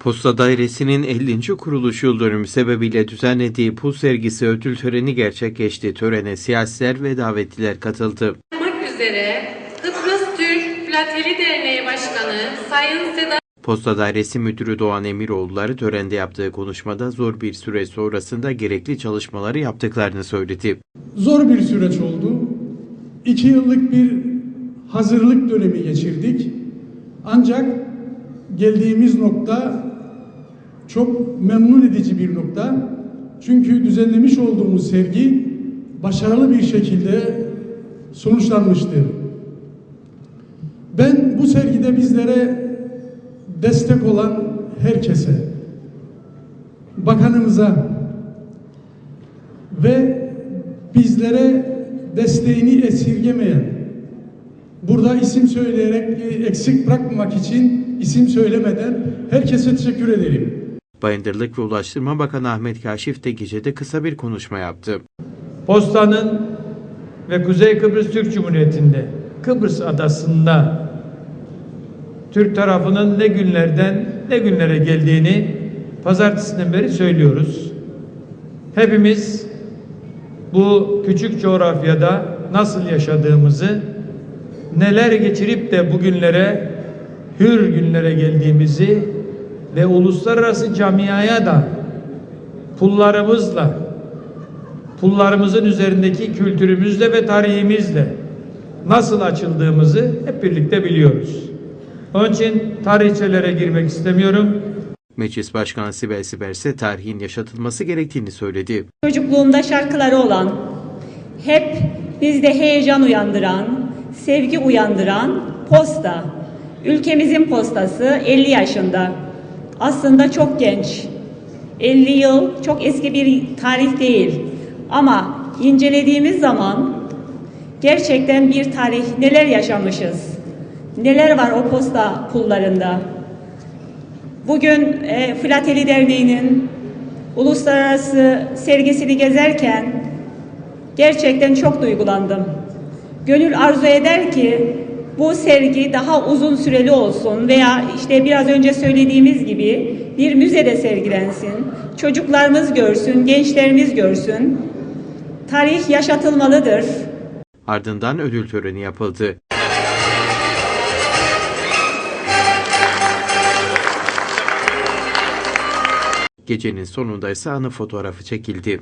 Posta Dairesi'nin 50. kuruluş yıl dönümü sebebiyle düzenlediği pul sergisi ödül töreni gerçekleşti. Törene siyasiler ve davetliler katıldı. olmak üzere Kıbrıs Türk Filateli Derneği Başkanı Sayın Sedat Posta Dairesi Müdürü Doğan Emiroğulları törende yaptığı konuşmada zor bir süre sonrasında gerekli çalışmaları yaptıklarını söyledi. Zor bir süreç oldu. İki yıllık bir hazırlık dönemi geçirdik. Ancak geldiğimiz nokta çok memnun edici bir nokta. Çünkü düzenlemiş olduğumuz sergi başarılı bir şekilde sonuçlanmıştır. Ben bu sergide bizlere destek olan herkese, bakanımıza ve bizlere desteğini esirgemeyen, burada isim söyleyerek e, eksik bırakmamak için isim söylemeden herkese teşekkür ederim. Bayındırlık ve Ulaştırma Bakanı Ahmet Kaşif de gecede kısa bir konuşma yaptı. Postanın ve Kuzey Kıbrıs Türk Cumhuriyeti'nde Kıbrıs adasında Türk tarafının ne günlerden ne günlere geldiğini pazartesinden beri söylüyoruz. Hepimiz bu küçük coğrafyada nasıl yaşadığımızı, neler geçirip de bugünlere, hür günlere geldiğimizi ve uluslararası camiaya da pullarımızla pullarımızın üzerindeki kültürümüzle ve tarihimizle nasıl açıldığımızı hep birlikte biliyoruz. Onun için tarihçelere girmek istemiyorum. Meclis Başkanı Sibel Siber ise tarihin yaşatılması gerektiğini söyledi. Çocukluğumda şarkıları olan, hep bizde heyecan uyandıran, sevgi uyandıran posta. Ülkemizin postası 50 yaşında. Aslında çok genç. 50 yıl çok eski bir tarih değil. Ama incelediğimiz zaman gerçekten bir tarih neler yaşamışız. Neler var o posta pullarında. Bugün e, Filateli Derneği'nin uluslararası sergisini gezerken gerçekten çok duygulandım. Gönül arzu eder ki bu sergi daha uzun süreli olsun veya işte biraz önce söylediğimiz gibi bir müzede sergilensin. Çocuklarımız görsün, gençlerimiz görsün. Tarih yaşatılmalıdır. Ardından ödül töreni yapıldı. Gecenin sonunda ise anı fotoğrafı çekildi.